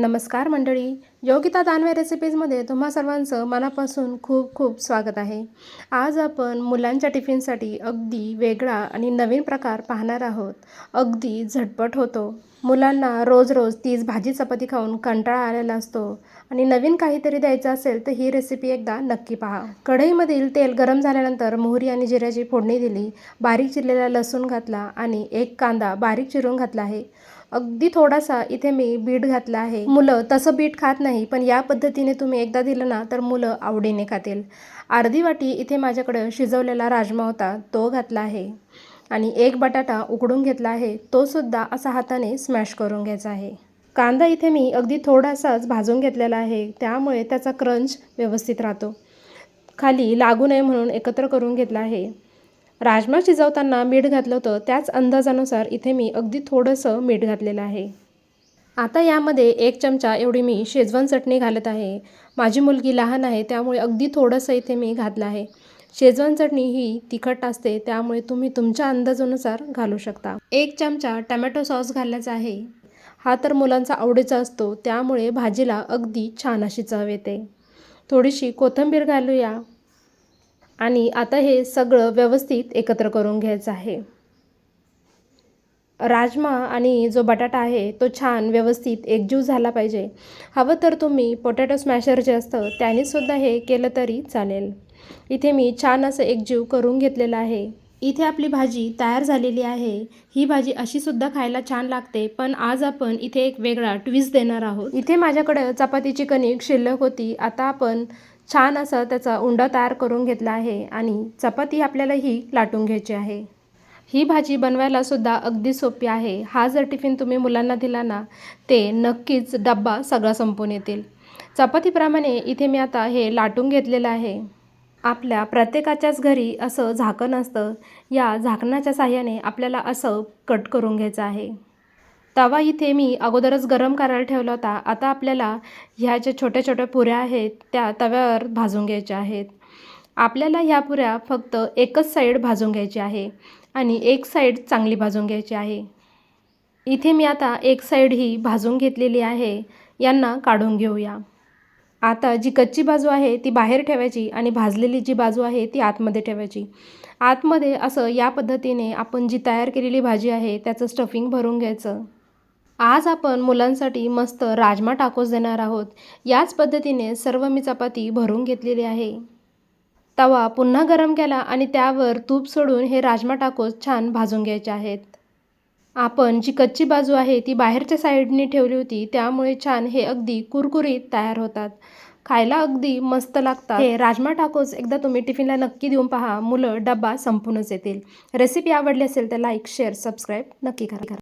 नमस्कार मंडळी योगिता दानवे रेसिपीजमध्ये तुम्हा सर्वांचं मनापासून खूप खूप स्वागत आहे. आज आपण मुलांच्या टिफिनसाठी अगदी वेगळा आणि नवीन प्रकार पाहणार आहोत. अगदी झटपट होतो. मुलांना रोज रोज तीच भाजी चपाती खाऊन कंटाळा आलेला असतो. आणि नवीन काहीतरी द्यायचं असेल तर ही रेसिपी एकदा नक्की पहा. कढईमधील तेल गरम झाल्यानंतर मोहरी आणि जिऱ्याची फोडणी दिली बारीक चिरलेला लसूण घातला आणि एक कांदा बारीक चिरून घातला आहे. अगदी थोडासा इथे मी बीट घातला आहे. मुलं तसं बीट खात नाही पण या पद्धतीने तुम्ही एकदा दिलं ना तर मुलं आवडीने खातील. अर्धी वाटी इथे माझ्याकडं शिजवलेला राजमा होता तो घातला आहे. आणि एक बटाटा उकडून घेतला आहे तो सुद्धा असा हाताने स्मॅश करून घ्यायचा आहे. कांदा इथे मी अगदी थोडासाच भाजून घेतलेला आहे त्यामुळे त्याचा क्रंच व्यवस्थित राहतो. खाली लागू नये म्हणून एकत्र करून घेतला आहे. राजमा शिजवताना मीठ घातलं होतं त्याच अंदाजानुसार इथे मी अगदी थोडंसं मीठ घातलेलं आहे. आता यामध्ये एक चमचा एवढी मी शेजवान चटणी घालत आहे. माझी मुलगी लहान आहे त्यामुळे अगदी थोडंसं इथे मी घातलं आहे. शेजवान चटणी ही तिखट असते त्यामुळे तुम्ही तुमच्या अंदाजानुसार घालू शकता. एक चमचा टमॅटो सॉस घालायचा आहे. हा तर मुलांचा आवडीचा असतो त्यामुळे भाजीला अगदी छान अशी चव येते. थोडीशी कोथिंबीर घालूया. आणि आता हे सगळं व्यवस्थित एकत्र करून घ्यायचं आहे. राजमा आणि जो बटाटा आहे तो छान व्यवस्थित एकजीव झाला पाहिजे. हवं तर तुम्ही पोटॅटो स्मॅशर जे असतं त्यानेसुद्धा हे केलं तरी चालेल. इथे मी छान असं एकजीव करून घेतलेलं आहे. इथे आपली भाजी तयार झालेली आहे. ही भाजी अशीसुद्धा खायला छान लागते पण आज आपण इथे एक वेगळा ट्विस्ट देणार आहोत. इथे माझ्याकडं चपातीची कणिक शिल्लक होती. आता आपण छान असं त्याचा उंडा तयार करून घेतला आहे आणि चपाती आपल्याला ही लाटून घ्यायची आहे. ही भाजी बनवायला सुद्धा अगदी सोपी आहे. हा जर टिफिन तुम्ही मुलांना दिला ना ते नक्कीच डब्बा सगळा संपून येतील. चपातीप्रमाणे इथे मी आता हे लाटून घेतलेलं आहे. आपल्या प्रत्येकाच्याच घरी असं झाकण असतं. या झाकणाच्या साह्याने आपल्याला असं कट करून घ्यायचं आहे. तवा इथे मी अगोदरच गरम करायला ठेवला होता. आता आपल्याला ह्या ज्या छोट्या छोट्या पुऱ्या आहेत त्या तव्यावर भाजून घ्यायच्या आहेत. आपल्याला ह्या पुऱ्या फक्त एकच साईड भाजून घ्यायची आहे आणि एक साईड चांगली भाजून घ्यायची आहे. इथे मी आता एक साईड ही भाजून घेतलेली आहे. यांना काढून घेऊया. आता जी कच्ची बाजू आहे ती बाहेर ठेवायची आणि भाजलेली जी बाजू आहे ती आतमध्ये ठेवायची. आतमध्ये असं या पद्धतीने आपण जी तयार केलेली भाजी आहे त्याचं स्टफिंग भरून घ्यायचं. आज आपण मुलांसाठी मस्त राजमा टाकोस देणार आहोत. याच पद्धतीने सर्व मी चपाती भरून घेतलेली आहे. तवा पुन्हा गरम केला आणि त्यावर तूप सोडून हे राजमा टाकोस छान भाजून घ्यायचे आहेत. आपण जी कच्ची बाजू आहे ती बाहेरच्या साईडने ठेवली होती त्यामुळे छान हे अगदी कुरकुरीत तयार होतात. खायला अगदी मस्त लागतात. हे राजमा टाकोस एकदा तुम्ही टिफिनला नक्की देऊन पहा मुलं डब्बा संपूनच येतील. रेसिपी आवडली असेल तर लाईक शेअर सबस्क्राईब नक्की करा.